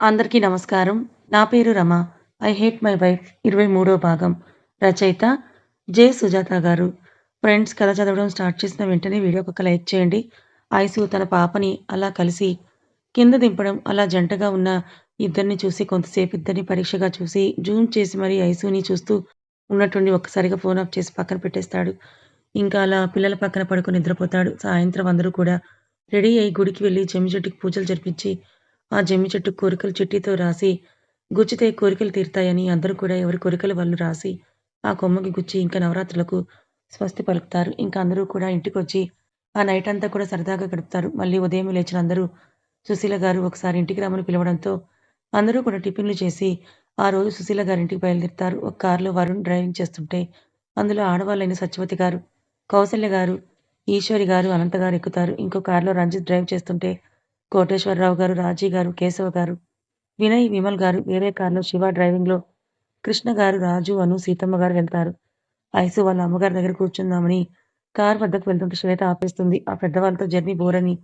అందరికీ నమస్కారం. నా పేరు Rama. 'I hate my wife' 23 భాగం. రచయిత జె. సుజాత గారు. ఫ్రెండ్స్ కథ చదవడం స్టార్ట్ చేసిన వెంటనే వీడియోకి ఒక లైక్ చేయండి. ఐసు తన పాపని అలా కలిసి కింద దింపడం, అలా జంటగా ఉన్న ఇద్దరిని చూసి కొంతసేపు ఇద్దరిని పరీక్షగా చూసి జూమ్ చేసి మరీ ఐసుని చూస్తూ ఉన్నట్టుండి ఒక్కసారిగా ఫోన్ ఆఫ్ చేసి పక్కన పెట్టేస్తాడు. ఇంకా అలా పిల్లల పక్కన పడుకుని నిద్రపోతాడు. సాయంత్రం అందరూ కూడా రెడీ అయి గుడికి వెళ్ళి చెమ్మి చెట్టుకి పూజలు జరిపించి ఆ జమ్మి చెట్టు కోరికలు చెట్టితో రాసి గుచ్చితే కోరికలు తీరుతాయని అందరూ కూడా ఎవరి కోరికలు వాళ్ళు రాసి ఆ కొమ్మకి గుచ్చి ఇంకా నవరాత్రులకు స్వస్తి పలుకుతారు. ఇంకా అందరూ కూడా ఇంటికి వచ్చి ఆ నైట్ అంతా కూడా సరదాగా గడుపుతారు. మళ్ళీ ఉదయం లేచిన అందరూ సుశీల గారు ఒకసారి ఇంటికి రమ్మని పిలవడంతో అందరూ కూడా టిఫిన్‌లు చేసి ఆ రోజు సుశీల గారింటికి బయలుదేరుతారు. ఒక కారులో వరుణ్ డ్రైవింగ్ చేస్తుంటే అందులో ఆడవాళ్ళైన సత్యవతి గారు, కౌసల్య గారు, ఈశ్వరి గారు, అనంత గారు ఎక్కుతారు. ఇంకో కారులో రంజిత్ డ్రైవ్ చేస్తుంటే కోటేశ్వరరావు గారు, రాజీ గారు, కేశవ గారు, వినయ్, విమల్ గారు వేరే కారులో శివ డ్రైవింగ్‌లో కృష్ణ గారు, రాజు, అను, సీతమ్మ గారు వెళ్తారు. ఐసు వాళ్ళ అమ్మగారి దగ్గర కూర్చుందామని కార్ వద్దకు వెళ్తుంటే శ్వేత ఆపేస్తుంది. ఆ పెద్దవాళ్ళతో జర్నీ బోరని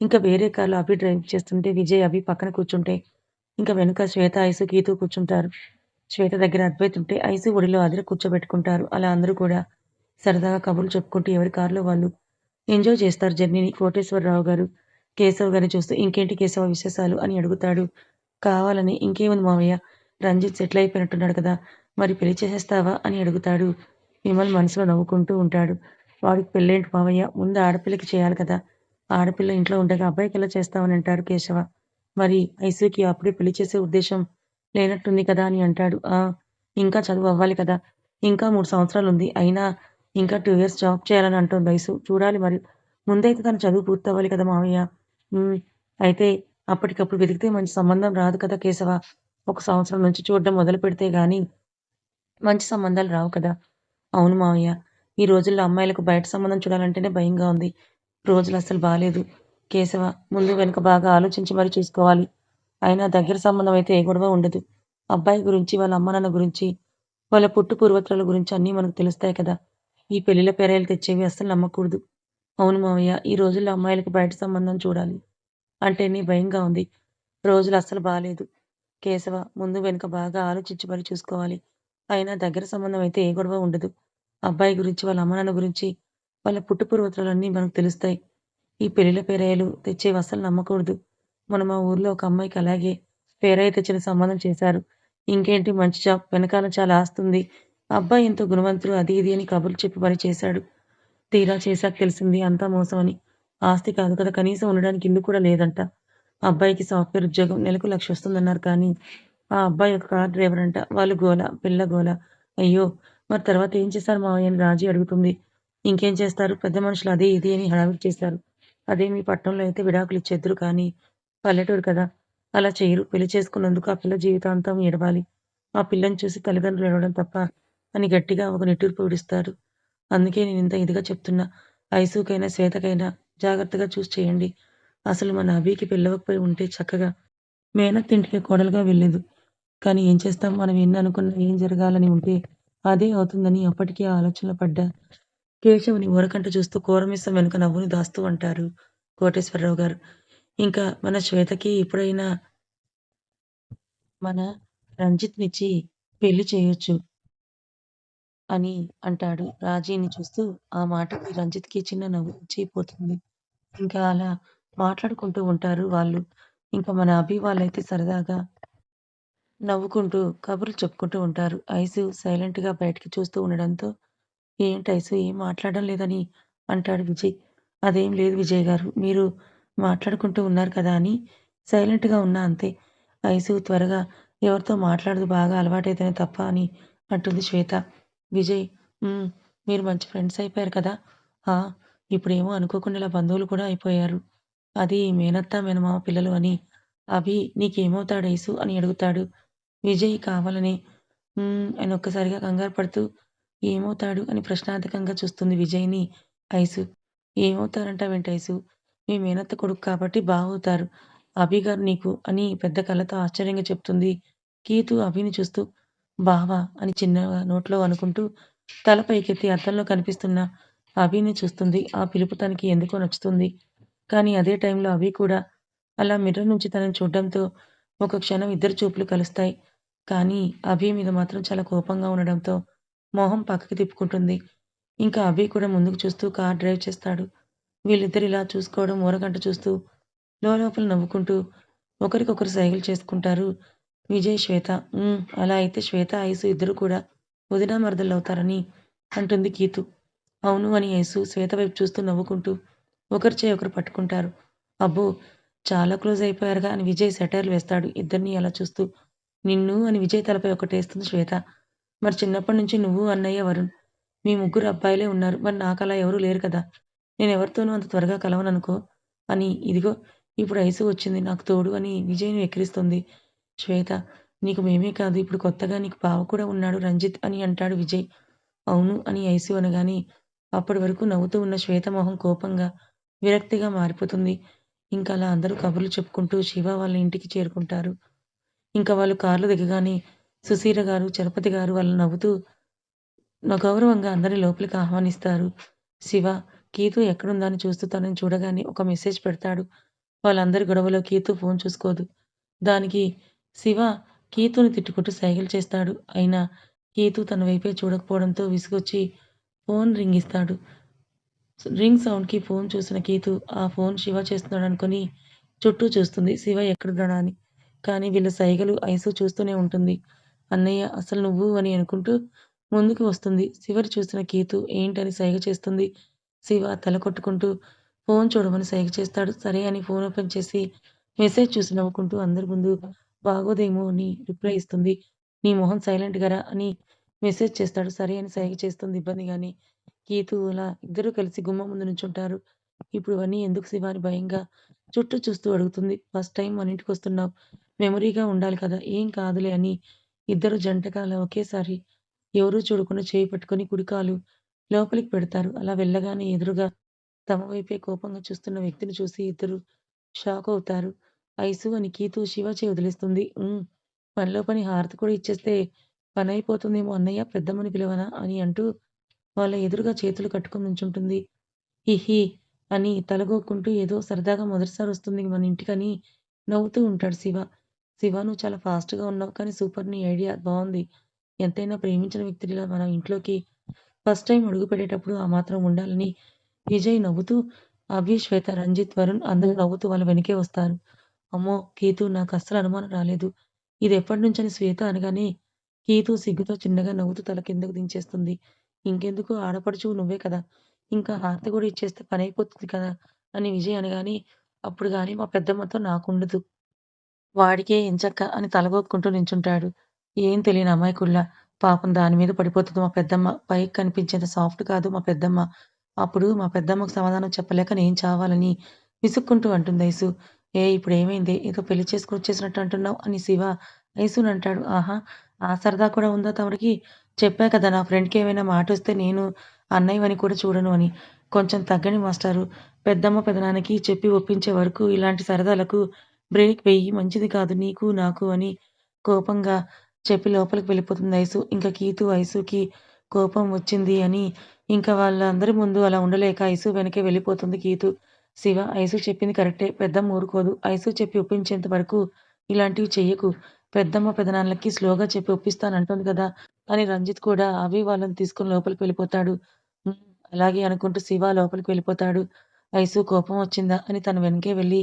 ఇంకా వేరే కారులో అభి డ్రైవ్ చేస్తుంటే విజయ్, అభి పక్కన కూర్చుంటే ఇంకా వెనుక శ్వేత, ఐసు, గీతూ కూర్చుంటారు. శ్వేత దగ్గర అద్వైత్ ఉంటే ఐసు ఒడిలో అదిర కూర్చోబెట్టుకుంటారు. అలా అందరూ కూడా సరదాగా కబుర్లు చెప్పుకుంటూ ఎవరి కారులో వాళ్ళు ఎంజాయ్ చేస్తారు జర్నీని. కోటేశ్వరరావు గారు కేశవ్ గారిని చూస్తూ ఇంకేంటి కేశవ విశేషాలు అని అడుగుతాడు. కావాలని ఇంకేముంది మావయ్య రంజిత్ సెటిల్ అయిపోయినట్టున్నాడు కదా! మరి పెళ్ళి చేసేస్తావా అని అడుగుతాడు. విమల్ మనసులో నవ్వుకుంటూ ఉంటాడు. వాడికి పెళ్ళేంటి మావయ్య ముందు ఆడపిల్లకి చేయాలి కదా! ఆడపిల్ల ఇంట్లో ఉండగా అబ్బాయికెలా చేస్తావని అంటాడు కేశవ. మరి ఐసుకి అప్పుడే పెళ్ళి చేసే ఉద్దేశం లేనట్టుంది కదా అని అంటాడు. ఆ! ఇంకా చదువు అవ్వాలి కదా! ఇంకా మూడు సంవత్సరాలు ఉంది అయినా ఇంకా టూ ఇయర్స్ జాబ్ చేయాలని అంటుంది ఐసు. చూడాలి మరి. ముందైతే తన చదువు పూర్తవ్వాలి కదా మావయ్య. అయితే అప్పటికప్పుడు వెతికితే మంచి సంబంధం రాదు కదా కేశవ. ఒక సంవత్సరం నుంచి చూడడం మొదలు పెడితే గాని మంచి సంబంధాలు రావు కదా! అవును మావయ్య. ఈ రోజుల్లో అమ్మాయిలకు బయట సంబంధం చూడాలంటేనే భయంగా ఉంది. రోజులు అస్సలు బాలేదు. కేశవ ముందు వెనుక బాగా ఆలోచించి మరీ చూసుకోవాలి. అయినా దగ్గర సంబంధం అయితే ఏ గొడవ ఉండదు. అబ్బాయి గురించి, వాళ్ళ అమ్మానాన్న గురించి, వాళ్ళ పుట్టు పూర్వోత్తరాల గురించి అన్నీ మనకు తెలుస్తాయి కదా! ఈ పెళ్ళిళ్ళ పేరాయాలు తెచ్చేవి అస్సలు నమ్మకూడదు. అవును మావయ్య. ఈ రోజుల్లో అమ్మాయిలకి బయట సంబంధం చూడాలి అంటేనే భయంగా ఉంది. రోజులు అస్సలు బాగాలేదు కేశవ ముందు వెనుక బాగా ఆలోచించి మరి చూసుకోవాలి. అయినా దగ్గర సంబంధం అయితే ఏ గొడవ ఉండదు. అబ్బాయి గురించి, వాళ్ళ అమ్మానాన్న గురించి, వాళ్ళ పుట్టుపూర్వతలన్నీ మనకు తెలుస్తాయి. ఈ పెళ్ళిల పేరాయాలు తెచ్చేవి అస్సలు నమ్మకూడదు. మన మా ఊర్లో ఒక అమ్మాయికి అలాగే పేరాయి తెచ్చిన సంబంధం చేశారు. ఇంకేంటి మంచి జాబ్, వెనకాల చాలా ఆస్తుంది. అబ్బాయి ఎంతో గుణవంతుడు అది ఇది అని కబుర్లు చెప్పి పని చేశాడు. తీరా చేశాక తెలిసింది అంతా మోసమని. ఆస్తి కాదు కదా కనీసం ఉండడానికి ఇల్లు కూడా లేదంట. అబ్బాయికి సాఫ్ట్‌వేర్ ఉద్యోగం నెలకు లక్ష వస్తుందన్నారు కానీ ఆ అబ్బాయి ఒక కార్ డ్రైవర్ అంట. వాళ్ళు గోల, పిల్ల గోల. అయ్యో! మరి తర్వాత ఏం చేశారు మావయ్య అని రాజీ అడుగుతుంది. ఇంకేం చేస్తారు పెద్ద మనుషులు అదే ఇది అని హడావిడి చేశారు. అదే మీ పట్టణంలో అయితే విడాకులు ఇచ్చేద్దరు కానీ పల్లెటూరు కదా! అలా చేయరు పెళ్ళి చేసుకున్నందుకు ఆ పిల్ల జీవితాంతం ఎడవాలి ఆ పిల్లని చూసి తల్లిదండ్రులు ఎడవడం తప్ప అని గట్టిగా ఒక నిట్టూర్పు విడుస్తారు. అందుకే నేను ఇంత ఇదిగా చెప్తున్నా. ఐసుకైనా, శ్వేతకైనా జాగ్రత్తగా చూసి చేయండి. అసలు మన అభికి పిల్లవకపోయి ఉంటే చక్కగా మేనత్తింటికి కోడలుగా వెళ్ళేదు. కానీ ఏం చేస్తాం మనం ఎన్ని అనుకున్నా ఏం జరగాలని ఉంటే అదే అవుతుందని అప్పటికే ఆ ఆలోచనలో కేశవుని ఊరకంట చూస్తూ కోరమీసం వెనుక నవ్వుని దాస్తూ అంటారు కోటేశ్వరరావు గారు. ఇంకా మన శ్వేతకి ఇప్పుడైనా మన రంజిత్‌నిచ్చి పెళ్ళి చేయొచ్చు. అని అంటాడు రాజీని చూస్తూ. ఆ మాటకి రంజిత్‌కి చిన్న నవ్వు వచ్చిపోతుంది ఇంకా అలా మాట్లాడుకుంటూ ఉంటారు వాళ్ళు. ఇంకా మన అభి వాళ్ళైతే సరదాగా నవ్వుకుంటూ కబుర్లు చెప్పుకుంటూ ఉంటారు. ఐసు సైలెంట్‌గా బయటికి చూస్తూ ఉండడంతో ఏంటి ఐసు ఏం మాట్లాడడం లేదని అంటాడు విజయ్. అదేం లేదు విజయ్ గారు. మీరు మాట్లాడుకుంటూ ఉన్నారు కదా అని సైలెంట్‌గా ఉన్నా అంతే. ఐసు త్వరగా ఎవరితో మాట్లాడదు బాగా అలవాటైతేనే తప్ప అని అంటుంది శ్వేత. విజయ్ మీరు మంచి ఫ్రెండ్స్ అయిపోయారు కదా! ఆ! ఇప్పుడేమో అనుకోకుండా ఇలా బంధువులు కూడా అయిపోయారు. అది మేనత్త, మేనమామ పిల్లలు అని అభి నీకేమవుతాడు ఐసు అని అడుగుతాడు. విజయ్ కావాలని ఆయన ఒక్కసారిగా కంగారు పడుతూ ఏమవుతాడు అని ప్రశ్నార్థకంగా చూస్తుంది విజయ్‌ని ఐసు. ఏమవుతారంటావేంటి ఐసు? మీ మేనత్త కొడుకు కాబట్టి బాగవుతారు అభి గారు నీకు అని పెద్ద కళ్ళతో ఆశ్చర్యంగా చెప్తుంది. కీతు అభిని చూస్తూ బావా అని చిన్నగా నోట్లో అనుకుంటూ తల పైకెత్తి అద్దంలో కనిపిస్తున్న అభిని చూస్తుంది. ఆ పిలుపు తనకి ఎందుకో నచ్చుతుంది. కానీ అదే టైంలో అభి కూడా అలా మిర్రర్ నుంచి తనని చూడడంతో ఒక క్షణం ఇద్దరు చూపులు కలుస్తాయి. కానీ అభి మీద మాత్రం చాలా కోపంగా ఉండడంతో మొహం పక్కకి తిప్పుకుంటుంది. ఇంకా అభి కూడా ముందుకు చూస్తూ కార్ డ్రైవ్ చేస్తాడు. వీళ్ళిద్దరు ఇలా చూసుకోవడం ఊరగంట చూస్తూ లోపల నవ్వుకుంటూ ఒకరికొకరు సైగలు చేసుకుంటారు విజయ్, శ్వేత. అలా అయితే శ్వేత, ఐసు ఇద్దరు కూడా వదినా మరదలవుతారని అంటుంది కీతు. అవును అని ఐసు శ్వేత వైపు చూస్తూ నవ్వుకుంటూ ఒకరి చేయి ఒకరు పట్టుకుంటారు. అబ్బో! చాలా క్లోజ్ అయిపోయారుగా అని విజయ్ సెటైర్లు వేస్తాడు ఇద్దరిని అలా చూస్తూ. నిన్ను అని విజయ్ తలపై ఒకటేస్తుంది శ్వేత. మరి చిన్నప్పటి నుంచి నువ్వు, అన్నయ్య, వరుణ్ మీ ముగ్గురు అబ్బాయిలే ఉన్నారు. మరి నాకు అలా ఎవరూ లేరు కదా! నేను ఎవరితోనూ అంత త్వరగా కలవననుకో అని ఇదిగో ఇప్పుడు ఐసు వచ్చింది నాకు తోడు అని విజయ్ను ఎక్కిరిస్తుంది శ్వేత. నీకు మేమే కాదు ఇప్పుడు కొత్తగా నీకు బావ కూడా ఉన్నాడు రంజిత్ అని అంటాడు విజయ్. అవును అని ఐసు అనగానే అప్పటి వరకు నవ్వుతూ ఉన్న శ్వేత మొహం కోపంగా, విరక్తిగా మారిపోతుంది. ఇంకా అలా అందరూ కబుర్లు చెప్పుకుంటూ శివ వాళ్ళ ఇంటికి చేరుకుంటారు. ఇంకా వాళ్ళు కార్లు దిగగానే సుశీర గారు, చలపతి గారు వాళ్ళు నవ్వుతూ గౌరవంగా అందరిని లోపలికి ఆహ్వానిస్తారు. శివ, కీతు ఎక్కడుందా అని చూస్తూ తనని చూడగానే ఒక మెసేజ్ పెడతాడు. వాళ్ళందరి గొడవలో కీతు ఫోన్ చూసుకోదు. దానికి శివ కీతుని తిట్టుకుంటూ సైగలు చేస్తాడు. అయినా కీతు తన వైపే చూడకపోవడంతో విసుగొచ్చి ఫోన్ రింగ్ ఇస్తాడు. రింగ్ సౌండ్‌కి ఫోన్ చూసిన కీతు ఆ ఫోన్ శివ చేస్తున్నాడనుకుని చుట్టూ చూస్తుంది శివ ఎక్కడున్నాడా అని. కానీ వీళ్ళ సైగలు ఐసు చూస్తూనే ఉంటుంది. అన్నయ్య అసలు నువ్వు అని అనుకుంటూ ముందుకు వస్తుంది. శివని చూసిన కీతు ఏంటని సైగ చేస్తుంది. శివ తల కొట్టుకుంటూ ఫోన్ చూడమని సైగ చేస్తాడు. సరే అని ఫోన్ ఓపెన్ చేసి మెసేజ్ చూసి నవ్వుకుంటూ అందరి ముందు బాగోదేమో అని రిప్లై ఇస్తుంది. నీ మొహం సైలెంట్‌గా గారా అని మెసేజ్ చేస్తాడు. సరే అని సైగ చేస్తుంది ఇబ్బందిగానే. కీతు అలా ఇద్దరూ కలిసి గుమ్మ ముందు నుంచుంటారు. ఇప్పుడు ఇవన్నీ ఎందుకు శివాని భయంగా చుట్టూ చూస్తూ అడుగుతుంది. ఫస్ట్ టైం మన ఇంటికి వస్తున్నావు మెమరీగా ఉండాలి కదా! ఏం కాదులే అని ఇద్దరు జంటగా అలా ఒకేసారి ఎవరూ చూడకుండా చేయి పట్టుకొని కుడికాలు లోపలికి పెడతారు. అలా వెళ్ళగానే ఎదురుగా తమ వైపే కోపంగా చూస్తున్న వ్యక్తిని చూసి ఇద్దరు షాక్ అవుతారు. ఐసు అని కీతు శివ చేయి వదిలేస్తుంది. పనిలో పని హారతి కూడా ఇచ్చేస్తే పని అయిపోతుందేమో అన్నయ్య పెద్దమ్మని పిలవనా? అని అంటూ వాళ్ళ ఎదురుగా చేతులు కట్టుకొని నుంచుంటుంది. హిహి అని తలగోక్కుంటూ ఏదో సరదాగా మొదటిసారి వస్తుంది మన ఇంటికని నవ్వుతూ ఉంటాడు శివ. శివ నువ్వు చాలా ఫాస్ట్‌గా ఉన్నావు. కానీ సూపర్ నీ ఐడియా బాగుంది ఎంతైనా ప్రేమించిన వ్యక్తిలా మన ఇంట్లోకి ఫస్ట్ టైమ్ అడుగుపెట్టేటప్పుడు ఆ మాత్రం ఉండాలని విజయ్ నవ్వుతూ అభి, శ్వేత, రంజిత్, వరుణ్ అందరూ నవ్వుతూ వాళ్ళ వెనకే వస్తారు. అమ్మో! కీతు నాకు అస్సలు అనుమానం రాలేదు. ఇది ఎప్పటి నుంచని శ్వేత అనగానే కీతు సిగ్గుతో చిన్నగా నవ్వుతూ తల కిందకు దించేస్తుంది. ఇంకెందుకు ఆడపడుచు నువ్వే కదా! ఇంకా హారతి కూడా ఇచ్చేస్తే పని అయిపోతుంది కదా! అని విజయ్ అనగానే అప్పుడు కానీ మా పెద్దమ్మతో నాకుండదు. వాడికే ఎంచక్కా అని తలగొక్కుంటూ నించుంటాడు. ఏం తెలియని అమ్మాయికుళ్ళ పాపం దాని మీద పడిపోతుంది మా పెద్దమ్మ. పైకి కనిపించేంత సాఫ్ట్ కాదు మా పెద్దమ్మ. అప్పుడు మా పెద్దమ్మకు సమాధానం చెప్పలేక నేను చావాలని విసుక్కుంటూ అంటుంది ఐసు. ఏ ఇప్పుడు ఏమైంది ఏదో పెళ్ళి చేసుకొచ్చేసినట్టు అంటున్నావు అని శివ ఐసునంటాడు. ఆహా! ఆ సరదా కూడా ఉందా తమరికి? చెప్పా కదా నా ఫ్రెండ్కి ఏమైనా మాట వస్తే నేను అన్నయ్యవని కూడా చూడను అని. కొంచెం తగ్గని మాస్టారు. పెద్దమ్మ, పెదనాన్నకి చెప్పి ఒప్పించే వరకు ఇలాంటి సరదాలకు బ్రేక్ వెయ్యి మంచిది కాదు నీకు, నాకు అని కోపంగా చెప్పి లోపలికి వెళ్ళిపోతుంది ఐసు. ఇంకా కీతు, ఐసుకి కోపం వచ్చింది అని ఇంకా వాళ్ళందరి ముందు అలా ఉండలేక ఐసు వెనకే వెళ్ళిపోతుంది కీతు. శివ ఐసు చెప్పింది కరెక్టే. పెద్దమ్మ ఊరుకోదు. ఐసు చెప్పి ఒప్పించేంత వరకు ఇలాంటివి చెయ్యకు. పెద్దమ్మ, పెదనాన్నలకి స్లోగా చెప్పి ఒప్పిస్తానంటోంది కదా! అని రంజిత్ కూడా అవి వాళ్ళని తీసుకొని లోపలికి వెళ్ళిపోతాడు. అలాగే అనుకుంటూ శివ లోపలికి వెళ్ళిపోతాడు. ఐసు కోపం వచ్చిందా? అని తన వెనకే వెళ్ళి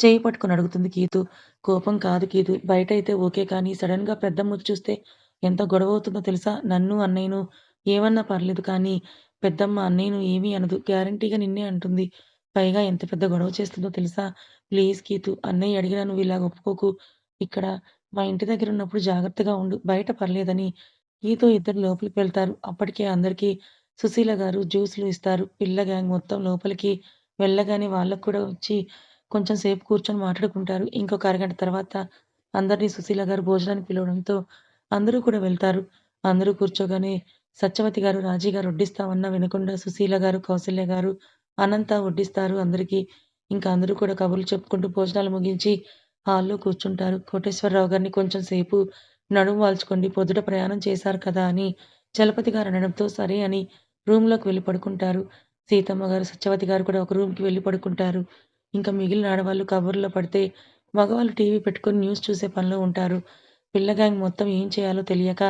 చేయి పట్టుకొని అడుగుతుంది కీతు. కోపం కాదు కీతు. బయట అయితే ఓకే కానీ సడన్గా పెద్దమ్మ చూస్తే ఎంత గొడవ అవుతుందో తెలుసా? నన్ను, అన్నయ్యను ఏమన్నా పర్లేదు కానీ పెద్దమ్మ అన్నయ్యను ఏమీ అనదు. గ్యారంటీగా నిన్నే అంటుంది. పైగా ఎంత పెద్ద గొడవ చేస్తుందో తెలుసా? ప్లీజ్ కీతు అన్నయ్య అడిగినా నువ్వు ఇలాగ ఒప్పుకోకు. ఇక్కడ మా ఇంటి దగ్గర ఉన్నప్పుడు జాగ్రత్తగా ఉండు. బయట పర్లేదని కీతు ఇద్దరు లోపలికి వెళ్తారు. అప్పటికే అందరికీ సుశీల గారు జ్యూస్‌లు ఇస్తారు. పిల్ల గ్యాంగ్ మొత్తం లోపలికి వెళ్ళగానే వాళ్ళకి కూడా వచ్చి కొంచెం సేపు కూర్చొని మాట్లాడుకుంటారు. ఇంకొక అరగంట తర్వాత అందరిని సుశీల గారు భోజనానికి పిలవడంతో అందరూ కూడా వెళ్తారు. అందరూ కూర్చోగానే సత్యవతి గారు, రాజీ గారు వడ్డిస్తామన్నా వినకుండా సుశీల గారు, కౌసల్య గారు, అనంత వడ్డిస్తారు అందరికీ. ఇంకా అందరూ కూడా కబుర్లు చెప్పుకుంటూ భోజనాలు ముగించి హాల్‌లో కూర్చుంటారు. కోటేశ్వరరావు గారిని కొంచెం సేపు నడుము వాల్చుకోండి పొద్దుట ప్రయాణం చేశారు కదా! అని చలపతి గారు అనడంతో సరే అని రూమ్‌లోకి వెళ్ళి పడుకుంటారు. సీతమ్మ గారు, సత్యవతి గారు కూడా ఒక రూమ్‌కి వెళ్ళి పడుకుంటారు. ఇంకా మిగిలిన ఆడవాళ్ళు కబుర్లో పడితే మగవాళ్ళు టీవీ పెట్టుకొని న్యూస్ చూసే పనిలో ఉంటారు. పిల్ల గ్యాంగ్ మొత్తం ఏం చేయాలో తెలియక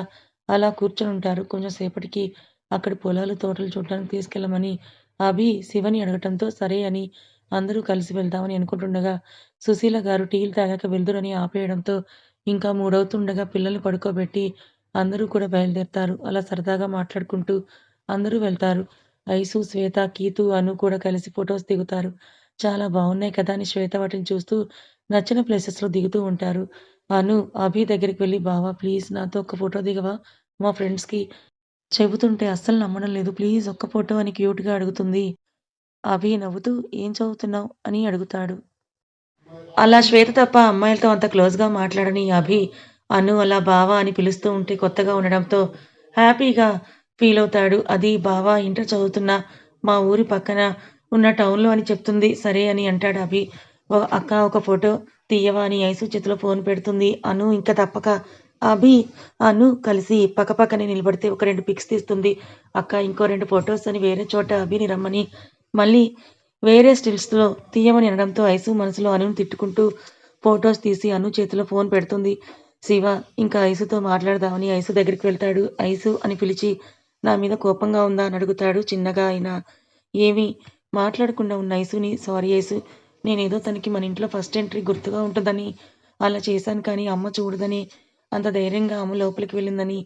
అలా కూర్చొనుంటారు. కొంచెం సేపటికి అక్కడ పొలాలు, తోటలు చూడటానికి తీసుకెళ్ళమని అభి శివని అడగటంతో సరే అని అందరూ కలిసి వెళ్దామని అనుకుంటుండగా సుశీల గారు టీలు తాగాక వెళ్దురని ఆపేయడంతో ఇంకా మూడవుతుండగా పిల్లల్ని పడుకోబెట్టి అందరూ కూడా బయలుదేరతారు. అలా సరదాగా మాట్లాడుకుంటూ అందరూ వెళ్తారు. ఐసు, శ్వేత, కీతు, అను కూడా కలిసి ఫొటోస్ దిగుతారు. చాలా బాగున్నాయి కదా అని శ్వేత వాటిని చూస్తూ నచ్చిన ప్లేసెస్‌లో దిగుతూ ఉంటారు. అను అభి దగ్గరికి వెళ్ళి బావా ప్లీజ్ నాతో ఒక ఫోటో దిగవా? మా ఫ్రెండ్స్‌కి చెబుతుంటే అస్సలు నమ్మడం లేదు. ప్లీజ్ ఒక్క ఫోటో అని క్యూట్‌గా అడుగుతుంది. అభి నవ్వుతూ ఏం చదువుతున్నావు? అని అడుగుతాడు. అలా శ్వేత తప్ప అమ్మాయిలతో అంత క్లోజ్‌గా మాట్లాడని అభి, అను అలా బావా అని పిలుస్తూ ఉంటే కొత్తగా ఉండడంతో హ్యాపీగా ఫీల్ అవుతాడు అది బావా ఇంటర్ చదువుతున్నా మా ఊరి పక్కన ఉన్న టౌన్‌లో అని చెప్తుంది. సరే అని అంటాడు అభి. అక్క ఒక ఫోటో తీయవా అని ఐసు చేతిలో ఫోన్ పెడుతుంది. అను ఇంకా తప్పక అభి, అను కలిసి పక్కపక్కనే నిలబడితే ఒక రెండు పిక్స్ తీస్తుంది. అక్క ఇంకో రెండు ఫొటోస్ అని వేరే చోట అభిని రమ్మని మళ్ళీ వేరే స్టిల్స్‌లో తీయమని అనడంతో ఐసు మనసులో అనును తిట్టుకుంటూ ఫోటోస్ తీసి అను చేతిలో ఫోన్ పెడుతుంది. శివ ఇంకా ఐసుతో మాట్లాడదామని ఐసు దగ్గరికి వెళ్తాడు. ఐసు అని పిలిచి నా మీద కోపంగా ఉందా? అని అడుగుతాడు చిన్నగా అయినా. ఏమీ మాట్లాడకుండా ఉన్న ఐసుని సారీ ఐసు నేనేదో తనకి మన ఇంట్లో ఫస్ట్ ఎంట్రీ గుర్తుగా ఉంటుందని అలా చేశాను కానీ అమ్మ చూడదని అంత ధైర్యంగా ఆమె లోపలికి వెళ్ళిందని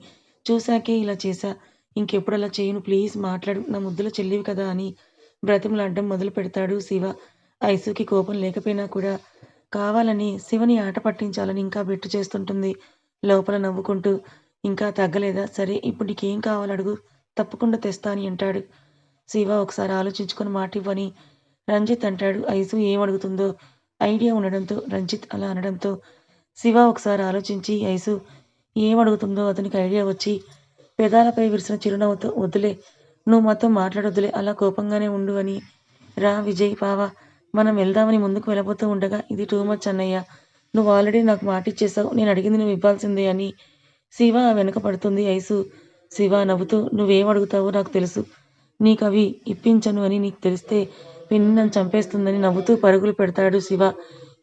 చూశాకే ఇలా చేశా. ఇంకెప్పుడు అలా చేయను ప్లీజ్ మాట్లాడు. నా ముద్దుల చెల్లివి కదా అని బ్రతిమలాడడం మొదలు పెడతాడు శివ. ఐసుకి కోపం లేకపోయినా కూడా కావాలని శివని ఆట పట్టించాలని ఇంకా బెట్టు చేస్తుంటుంది. లోపల నవ్వుకుంటూ ఇంకా తగ్గలేదా? సరే ఇప్పుడు నీకేం కావాలడుగు తప్పకుండా తెస్తా అని అంటాడు. శివ ఒకసారి ఆలోచించుకొని మాట ఇవ్వని రంజిత్ అంటాడు. ఐసు ఏం అడుగుతుందో ఐడియా ఉండడంతో రంజిత్ అలా అనడంతో శివ ఒకసారి ఆలోచించి ఐసు ఏమడుగుతుందో అతనికి ఐడియా వచ్చి పెదాలపై విరిసిన చిరునవ్వుతో వద్దులే నువ్వు మాతో మాట్లాడొద్దులే అలా కోపంగానే ఉండు అని. రా విజయ్ బావ మనం వెళ్దామని ముందుకు వెళ్ళబోతూ ఉండగా ఇది టూ మచ్ అన్నయ్య. నువ్వు ఆల్రెడీ నాకు మాటిచ్చేసావు నేను అడిగింది నువ్వు ఇవ్వాల్సిందే అని. శివ వెనుక పడుతుంది ఐసు శివ నవ్వుతూ నువ్వేం అడుగుతావో నాకు తెలుసు. నీకు అవి ఇప్పించను అని నీకు తెలిస్తే పిన్ని నన్ను చంపేస్తుందని నవ్వుతూ పరుగులు పెడతాడు శివ.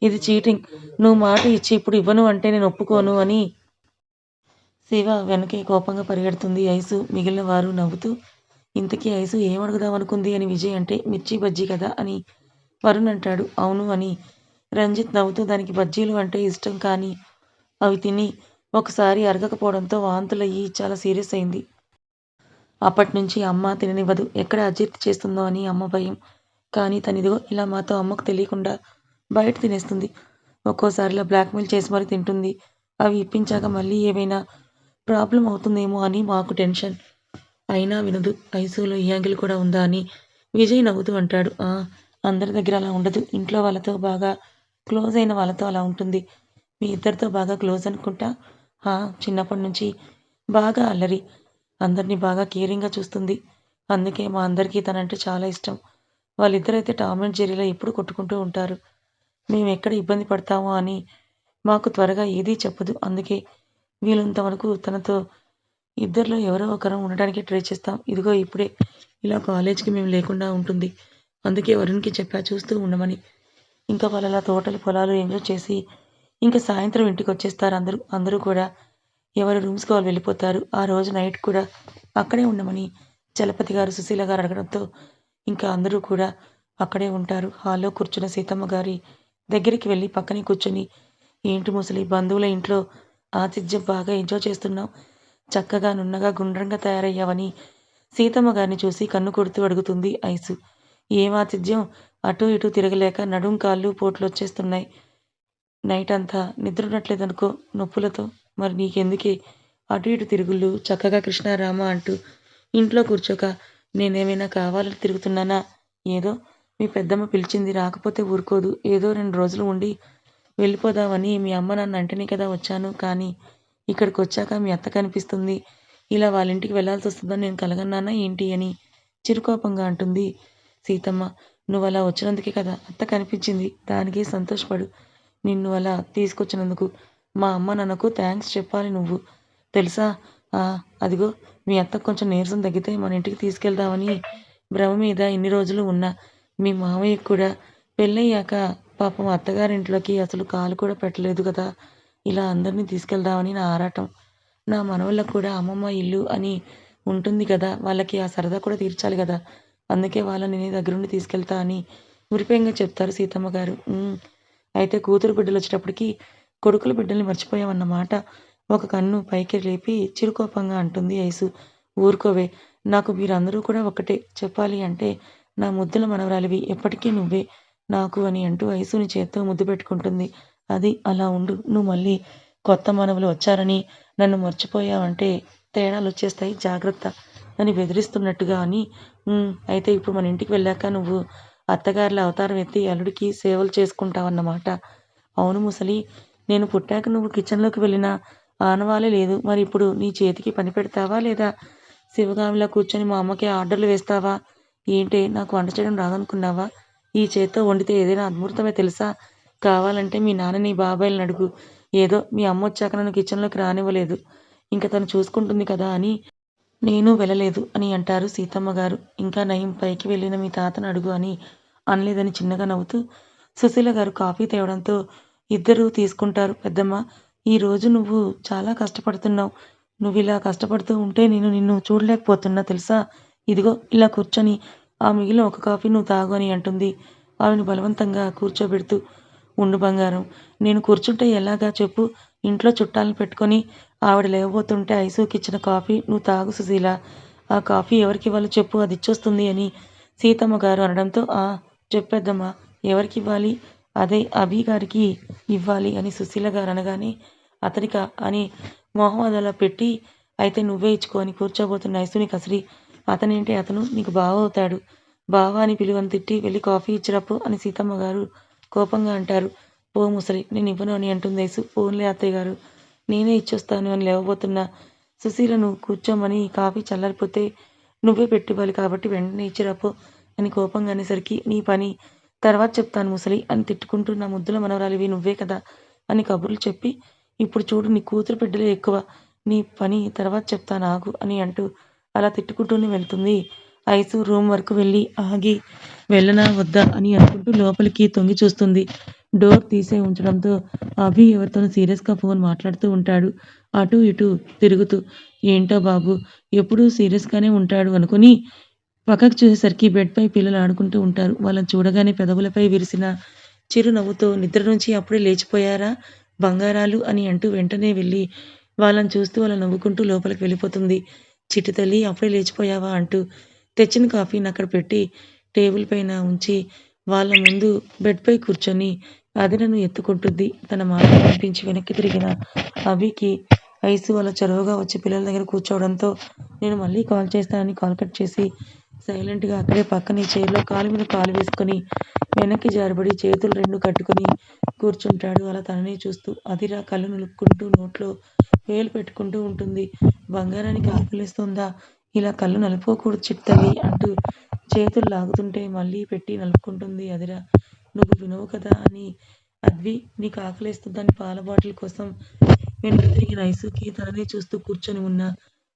ఇది చీటింగ్. నువ్వు మాట ఇచ్చి ఇప్పుడు ఇవ్వను అంటే నేను ఒప్పుకోను అని శివ వెనకే కోపంగా పరిగెడుతుంది. ఐసు మిగిలిన వారు నవ్వుతూ ఇంతకీ ఐసు ఏమడుగుదాం అనుకుంది అని విజయ్ అంటే మిర్చి బజ్జీ కదా అని వరుణ్ అంటాడు. అవును అని రంజిత్ నవ్వుతూ దానికి బజ్జీలు అంటే ఇష్టం కానీ అవి తిని ఒకసారి అరగకపోవడంతో వాంతులయ్యి చాలా సీరియస్ అయింది. అప్పటి నుంచి అమ్మ తిననివ్వదు. ఎక్కడ అజీర్తి చేస్తుందో అని అమ్మ భయం. కానీ తనిదిగో ఇలా మాతో అమ్మకు తెలియకుండా బయట తినేస్తుంది. ఒక్కోసారి ఇలా బ్లాక్మెయిల్ చేసి మరి తింటుంది. అవి ఇప్పించాక మళ్ళీ ఏమైనా ప్రాబ్లం అవుతుందేమో అని మాకు టెన్షన్. అయినా వినదు. ఐసీయూలో ఈ యాంగిల్ కూడా ఉందా అని విజయ్ నవ్వుతూ అంటాడు. అందరి దగ్గర అలా ఉండదు. ఇంట్లో వాళ్ళతో బాగా క్లోజ్ అయిన వాళ్ళతో అలా ఉంటుంది. మీ ఇద్దరితో బాగా క్లోజ్ అనుకుంటా? చిన్నప్పటి నుంచి బాగా అల్లరి. అందరినీ బాగా కేరింగ్గా చూస్తుంది. అందుకే మా అందరికీ తనంటే చాలా ఇష్టం. వాళ్ళిద్దరైతే టామ్ అండ్ జెరీలో ఎప్పుడు కొట్టుకుంటూ ఉంటారు. మేము ఎక్కడ ఇబ్బంది పడతామో అని మాకు త్వరగా ఏదీ చెప్పదు. అందుకే వీలంత వరకు తనతో ఇద్దరిలో ఎవరో ఒకరం ఉండడానికి ట్రై చేస్తాం. ఇదిగో ఇప్పుడే ఇలా కాలేజ్కి మేము లేకుండా ఉంటుంది. అందుకే వరుణ్కి చెప్పా చూస్తూ ఉండమని. ఇంకా వాళ్ళు అలా తోటలు పొలాలు ఎంజాయ్ చేసి ఇంకా సాయంత్రం ఇంటికి వచ్చేస్తారు అందరూ. అందరూ కూడా ఎవరు రూమ్స్కి వాళ్ళు వెళ్ళిపోతారు. ఆ రోజు నైట్ కూడా అక్కడే ఉండమని చలపతి గారు సుశీల గారు అడగడంతో ఇంకా అందరూ కూడా అక్కడే ఉంటారు. హాల్లో కూర్చున్న సీతమ్మ గారి దగ్గరికి వెళ్ళి పక్కనే కూర్చొని ఏంటి ముసలి బంధువుల ఇంట్లో ఆతిథ్యం బాగా ఎంజాయ్ చేస్తున్నావు? చక్కగా నున్నగా గుండ్రంగా తయారయ్యావని సీతమ్మ గారిని చూసి కన్ను కొడుతూ అడుగుతుంది ఐసు. ఏం ఆతిథ్యం? అటు ఇటు తిరగలేక నడుం కాళ్ళు పోట్లు వచ్చేస్తున్నాయి. నైట్ అంతా నిద్ర ఉండట్లేదనుకో నొప్పులతో. మరి నీకెందుకే? అటు ఇటు తిరుగుళ్ళు చక్కగా కృష్ణారామ అంటూ ఇంట్లో కూర్చోక నేనేమైనా కావాలని తిరుగుతున్నానా? ఏదో మీ పెద్దమ్మ పిలిచింది రాకపోతే ఊరుకోదు. ఏదో రెండు రోజులు ఉండి వెళ్ళిపోదామని మీ అమ్మ నన్ను అంటేనే కదా వచ్చాను. కానీ ఇక్కడికి వచ్చాక మీ అత్త కనిపిస్తుంది. ఇలా వాళ్ళ ఇంటికి వెళ్ళాల్సి వస్తుందని నేను కలగన్నానా ఏంటి అని చిరుకోపంగా అంటుంది సీతమ్మ. నువ్వు అలా వచ్చినందుకే కదా అత్త కనిపించింది. దానికి సంతోషపడు. నిన్ను అలా తీసుకొచ్చినందుకు మా అమ్మ నాన్నకు థ్యాంక్స్ చెప్పాలి నువ్వు. తెలుసా? అదిగో మీ అత్త కొంచెం నీరసం తగ్గితే మన ఇంటికి తీసుకెళ్దామని భ్రమ మీద ఇన్ని రోజులు ఉన్నా. మీ మామయ్య కూడా పెళ్ళయ్యాక పాపం అత్తగారింట్లోకి అసలు కాలు కూడా పెట్టలేదు కదా. ఇలా అందరినీ తీసుకెళ్దామని నా ఆరాటం. నా మనవళ్ళకు కూడా అమ్మమ్మ ఇల్లు అని ఉంటుంది కదా వాళ్ళకి ఆ సరదా కూడా తీర్చాలి కదా. అందుకే వాళ్ళని నేను దగ్గరుండి తీసుకెళ్తా అని మురిపేయంగా చెప్తారు సీతమ్మ గారు. అయితే కూతురు బిడ్డలు వచ్చేటప్పటికి కొడుకుల బిడ్డల్ని మర్చిపోయామన్నమాట. ఒక కన్ను పైకి లేపి చిరుకోపంగా అంటుంది ఐసు ఊరుకోవే నాకు మీరందరూ కూడా ఒకటే చెప్పాలి అంటే నా ముద్దుల మనవరాలివి ఎప్పటికీ నువ్వే నాకు అని అంటూ ఐసుని చేత్తో ముద్దు పెట్టుకుంటుంది. అది అలా ఉండు. నువ్వు మళ్ళీ కొత్త మనవులు వచ్చారని నన్ను మర్చిపోయావంటే తేడాలు వచ్చేస్తాయి జాగ్రత్త అని బెదిరిస్తున్నట్టుగా అని. అయితే ఇప్పుడు మన ఇంటికి వెళ్ళాక నువ్వు అత్తగారుల అవతారం ఎత్తి అల్లుడికి సేవలు చేసుకుంటావన్నమాట. అవును ముసలి నేను పుట్టాక నువ్వు కిచెన్లోకి వెళ్ళిన ఆనవాలే లేదు. మరి ఇప్పుడు నీ చేతికి పని పెడతావా లేదా? శివగామిలా కూర్చొని మా అమ్మకి ఆర్డర్లు వేస్తావా? ఏంటి నాకు వంట చేయడం రాదనుకున్నావా? ఈ చేత్తో వండితే ఏదైనా అద్భుతమే తెలుసా? కావాలంటే మీ నాన్నని బాబాయిలను అడుగు. ఏదో మీ అమ్మ వచ్చాక నన్ను కిచెన్లోకి రానివ్వలేదు. ఇంకా తను చూసుకుంటుంది కదా అని నేను వెళ్ళలేదు అని అంటారు సీతమ్మ గారు. ఇంకా నయం పైకి వెళ్ళిన మీ తాతను అడుగు అని అనలేదని చిన్నగా నవ్వుతూ సుశీల గారు కాఫీ తేవడంతో ఇద్దరూ తీసుకుంటారు. పెద్దమ్మ ఈ రోజు నువ్వు చాలా కష్టపడుతున్నావు. నువ్వు ఇలా కష్టపడుతూ ఉంటే నేను నిన్ను చూడలేకపోతున్నా తెలుసా? ఇదిగో ఇలా కూర్చొని ఆ మిగిలిన ఒక కాఫీ నువ్వు తాగు అని అంటుంది. ఆమెను బలవంతంగా కూర్చోబెడుతూ ఉండు బంగారం నేను కూర్చుంటే ఎలాగా చెప్పు. ఇంట్లో చుట్టాలను పెట్టుకొని ఆవిడ లేవబోతుంటే ఐసుకి ఇచ్చిన కాఫీ నువ్వు తాగు సుశీల. ఆ కాఫీ ఎవరికి ఇవ్వాలో చెప్పు అది ఇచ్చొస్తుంది అని సీతమ్మ గారు అనడంతో ఆ చెప్పేద్దమ్మా ఎవరికి ఇవ్వాలి? అదే అభి గారికి ఇవ్వాలి అని సుశీల గారు అనగానే అతనిక అని మొహం అదలా పెట్టి అయితే నువ్వే ఇచ్చుకో అని కూర్చోబోతున్న ఐసుని కసిరి. అతనేంటి? అతను నీకు బావ అవుతాడు బావ అని పిలువని తిట్టి వెళ్ళి కాఫీ ఇచ్చిరప్పు అని సీతమ్మ గారు కోపంగా అంటారు. పో ముసలి నేను ఇవ్వను అని అంటుంది యేసు. పోన్లే అత్తయ్య గారు నేనే ఇచ్చొస్తాను అని లేవబోతున్నా సుశీలను కూర్చోమని కాఫీ చల్లారిపోతే నువ్వే పెట్టివ్వాలి కాబట్టి వెంటనే ఇచ్చిరాపో అని కోపంగా అనేసరికి నీ పని తర్వాత చెప్తాను ముసలి అని తిట్టుకుంటూ నా ముద్దుల మనవరాలివి నువ్వే కదా అని కబుర్లు చెప్పి ఇప్పుడు చూడు నీ కూతురు బిడ్డలే ఎక్కువ నీ పని తర్వాత చెప్తాను ఆగు అని అంటూ అలా తిట్టుకుంటూనే వెళ్తుంది. ఐసు రూమ్ వరకు వెళ్ళి ఆగి వెళ్ళనా వద్దా అని అనుకుంటూ లోపలికి తొంగి చూస్తుంది. డోర్ తీసే ఉంచడంతో అభి ఎవరితోనూ సీరియస్గా ఫోన్ మాట్లాడుతూ ఉంటాడు. అటు ఇటు తిరుగుతూ ఏంటో బాబు ఎప్పుడూ సీరియస్గానే ఉంటాడు అనుకుని పక్కకు చూసేసరికి బెడ్పై పిల్లలు ఆడుకుంటూ ఉంటారు. వాళ్ళని చూడగానే పెదవులపై విరిసిన చిరునవ్వుతో నిద్ర నుంచి అప్పుడే లేచిపోయారా? బంగారాలు అని అంటూ వెంటనే వెళ్ళి వాళ్ళని చూస్తూ వాళ్ళ నవ్వుకుంటూ లోపలికి వెళ్ళిపోతుంది. చిట్టి తల్లి అప్పుడే లేచిపోయావా అంటూ తెచ్చిన కాఫీని అక్కడ పెట్టి టేబుల్ పైన ఉంచి వాళ్ళ ముందు బెడ్పై కూర్చొని అదినను ఎత్తుకుంటుంది తన మాట పంపించి వెనక్కి తిరిగిన అభికి ఐసు వాళ్ళ చొరవగా వచ్చి పిల్లల దగ్గర కూర్చోవడంతో నేను మళ్ళీ కాల్ చేస్తానని కాల్ కట్ చేసి సైలెంట్గా అక్కడే పక్కనే చైర్లో కాలు మీద కాలు వేసుకొని వెనక్కి జారబడి చేతులు రెండు కట్టుకొని కూర్చుంటాడు. అలా తననే చూస్తూ అదిరా కళ్ళు నిలుపుకుంటూ నోట్లో వేలు పెట్టుకుంటూ ఉంటుంది. బంగారానికి ఆకలిస్తుందా? ఇలా కళ్ళు నలుపుకోకూడదు చిట్టల్లి అంటూ చేతులు లాగుతుంటే మళ్ళీ పెట్టి నలుపుకుంటుంది. అదిరా నువ్వు వినవు కదా అని అద్వి నీకు ఆకలిస్తుందని పాల బాటిల్ కోసం వెనక్కి తిరిగిన ఐసుకి తననే చూస్తూ కూర్చొని ఉన్న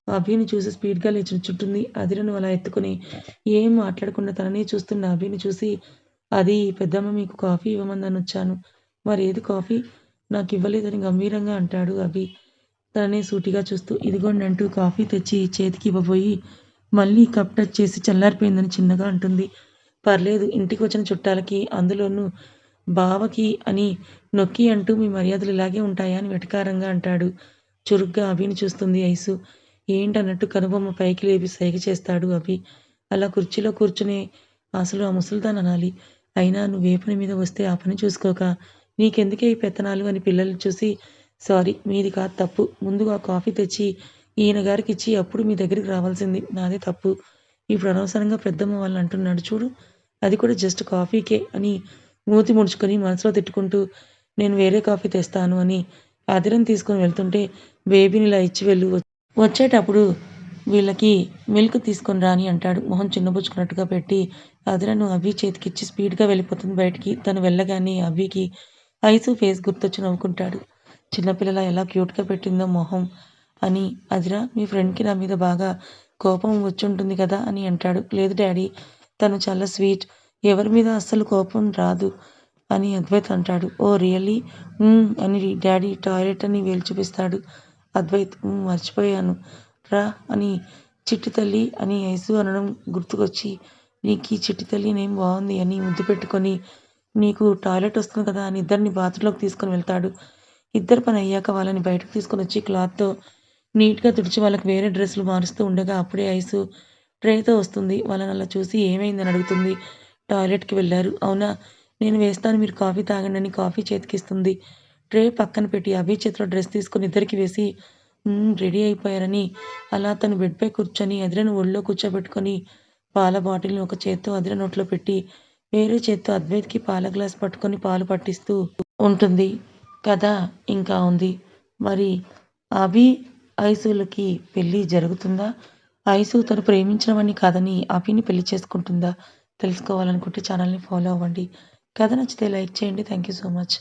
అభిని చూసి స్పీడ్గా లేచి చుట్టుంది అదిరను అలా ఎత్తుకుని ఏం మాట్లాడకుండా తననే చూస్తున్న అభిని చూసి అది పెద్దమ్మ మీకు కాఫీ ఇవ్వమందని వచ్చాను. మరి ఏది కాఫీ? నాకు ఇవ్వలేదని గంభీరంగా అంటాడు అభి. తననే సూటిగా చూస్తూ ఇదిగోండి అంటూ కాఫీ తెచ్చి చేతికి ఇవ్వబోయి మళ్ళీ కప్ టచ్ చేసి చల్లారిపోయిందని చిన్నగా అంటుంది. పర్లేదు ఇంటికి వచ్చిన చుట్టాలకి అందులోనూ బావకి అని నొక్కి అంటూ మీ మర్యాదలు ఇలాగే ఉంటాయా? అని వెటకారంగా అంటాడు. చురుగ్గా అభిని చూస్తుంది ఐసు. ఏంటన్నట్టు కనుబొమ్మ పైకి లేపి సైగ చేస్తాడు అభి. అలా కుర్చీలో కూర్చునే అసలు ఆ ముసలిదాన్ అనాలి. అయినా నువ్వు ఏ పని మీద వస్తే ఆ పని చూసుకోక. నీకెందుకే ఈ పెత్తనాలు అని పిల్లల్ని చూసి సారీ మీది కాదు తప్పు. ముందుగా కాఫీ తెచ్చి ఈయన గారికి ఇచ్చి అప్పుడు మీ దగ్గరికి రావాల్సింది. నాదే తప్పు. ఇప్పుడు అనవసరంగా పెద్దమ్మ వాళ్ళని అంటున్నాడు చూడు. అది కూడా జస్ట్ కాఫీకే అని మూతి ముడుచుకొని మనసులో తిట్టుకుంటూ నేను వేరే కాఫీ తెస్తాను అని అదిరం తీసుకొని వెళ్తుంటే బేబీని ఇలా ఇచ్చి వెళ్ళు వచ్చేటప్పుడు వీళ్ళకి మిల్క్ తీసుకొని రాని అంటాడు మొహం చిన్నబుచ్చుకున్నట్టుగా పెట్టి అదిరను అవి చేతికిచ్చి స్పీడ్గా వెళ్ళిపోతుంది బయటికి తను వెళ్ళగానే అవికి ఐసు ఫేస్ గుర్తొచ్చి నవ్వుకుంటాడు చిన్నపిల్లల ఎలా క్యూట్గా పెట్టిందో మొహం అని అదిరా మీ ఫ్రెండ్కి నా మీద బాగా కోపం వచ్చుంటుంది కదా అని అంటాడు లేదు డాడీ తను చాలా స్వీట్ ఎవరి మీద అస్సలు కోపం రాదు అని అద్వైత్ అంటాడు. Oh really? అని డాడీ టాయిలెట్ అని వేలు చూపిస్తాడు. అద్వైతం మర్చిపోయాను రా అని చిట్టి తల్లి అని ఐసు అనడం గుర్తుకొచ్చి నీకీ చిట్టి తల్లి నేమ్ బాగుంది అని ముద్దు పెట్టుకొని నీకు టాయిలెట్ వస్తుంది కదా అని ఇద్దరిని బాత్రూంలోకి తీసుకొని వెళ్తాడు. ఇద్దరి పని అయ్యాక వాళ్ళని బయటకు తీసుకొని వచ్చి క్లాత్తో నీట్గా తుడిచి వాళ్ళకి వేరే డ్రెస్సులు మారుస్తూ ఉండగా అప్పుడే ఐసు ట్రేతో వస్తుంది. వాళ్ళని అలా చూసి ఏమైందని అడుగుతుంది. టాయిలెట్కి వెళ్ళారు. అవునా నేను వేస్తాను మీరు కాఫీ తాగండి అని కాఫీ చేతికిస్తుంది. ట్రే పక్కన పెట్టి అభి చేతిలో డ్రెస్ తీసుకొని ఇద్దరికి వేసి రెడీ అయిపోయారని అలా తను బెడ్పై కూర్చొని అదిరను ఒళ్ళో కూర్చోబెట్టుకొని పాల బాటిల్ని ఒక చేత్తో అదిర నోట్లో పెట్టి వేరే చేత్తో అద్వైత్కి పాల గ్లాస్ పట్టుకొని పాలు పట్టిస్తూ ఉంటుంది. కథ ఇంకా ఉంది. మరి అభి, ఐసులకి పెళ్ళి జరుగుతుందా? ఐసు తను ప్రేమించిన వాడిని కాదని అభిని పెళ్ళి చేసుకుంటుందా? తెలుసుకోవాలనుకుంటే ఛానల్ని ఫాలో అవ్వండి. కథ నచ్చితే లైక్ చేయండి. Thank you so much.